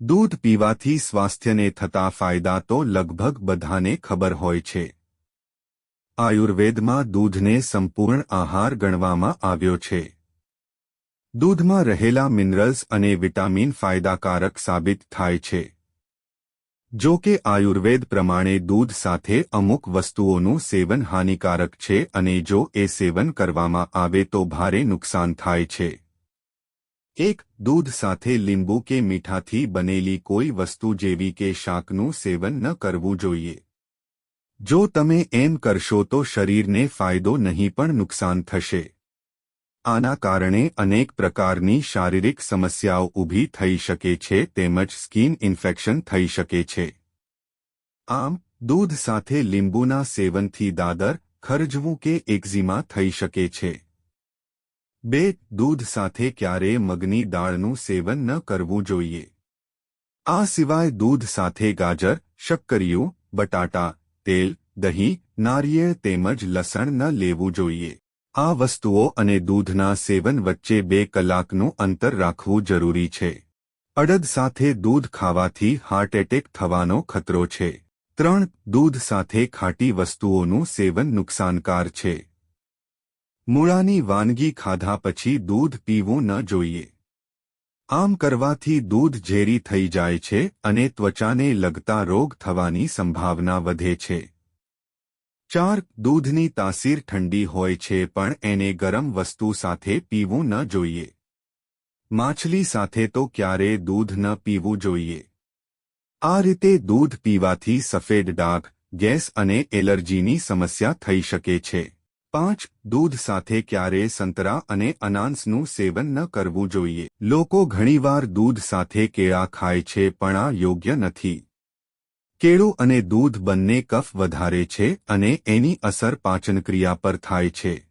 દૂધ પીવાથી સ્વાસ્થ્યને થતા ફાયદા તો લગભગ બધાને ખબર હોય છે. આયુર્વેદમાં દૂધને સંપૂર્ણ આહાર ગણવામાં આવ્યો છે. દૂધમાં રહેલા મિનરલ્સ અને વિટામિન ફાયદાકારક સાબિત થાય છે. જો કે આયુર્વેદ પ્રમાણે દૂધ સાથે અમુક વસ્તુઓનું સેવન હાનિકારક છે અને જો એ સેવન કરવામાં આવે તો ભારે નુકસાન થાય છે. એક દૂધ સાથે લીંબુ કે મીઠાથી બનેલી કોઈ વસ્તુ જેવી કે શાકનું સેવન ન કરવું જોઈએ. જો તમે એમ કરશો તો શરીરને ફાયદો નહીં પણ નુકસાન થશે. આના કારણે અનેક પ્રકારની શારીરિક સમસ્યાઓ ઊભી થઈ શકે છે તેમજ સ્કિન ઇન્ફેક્શન થઈ શકે છે. આમ, દૂધ સાથે લીંબુના સેવનથી દાદર, ખરજવું કે એક્ઝિમા થઈ શકે છે. બે, દૂધ સાથે ક્યારેય મગની દાળનું સેવન ન કરવું જોઈએ? આ સિવાય દૂધ સાથે ગાજર, શક્કરિયું, બટાટા, તેલ, દહીં, નારિયેળ તેમજ લસણ ન લેવું જોઈએ. આ વસ્તુઓ અને દૂધના સેવન વચ્ચે બે કલાકનું અંતર રાખવું જરૂરી છે. અડદ સાથે દૂધ ખાવાથી હાર્ટ એટેક થવાનો ખતરો છે. ત્રણ, દૂધ સાથે ખાટી વસ્તુઓનું સેવન નુકસાનકાર છે. મૂળાની વાનગી ખાધા પછી દૂધ પીવું ન જોઈએ. આમ કરવાથી દૂધ ઝેરી થઈ જાય છે અને ત્વચાને લગતા રોગ થવાની સંભાવના વધે છે. ચાર, દૂધની તાસીર ઠંડી હોય છે પણ એને ગરમ વસ્તુ સાથે પીવું ન જોઈએ. માછલી સાથે તો ક્યારેય દૂધ ન પીવું જોઈએ. આ રીતે દૂધ પીવાથી સફેદ ડાઘ, ગેસ અને એલર્જીની સમસ્યા થઈ શકે છે. પાંચ, દૂધ સાથે ક્યારેય સંતરા અને અનાન્સનું સેવન ન કરવું જોઈએ. લોકો ઘણીવાર દૂધ સાથે કેળા ખાય છે, પણ આ યોગ્ય નથી. કેળું અને દૂધ બંને કફ વધારે છે અને એની અસર પાચનક્રિયા પર થાય છે.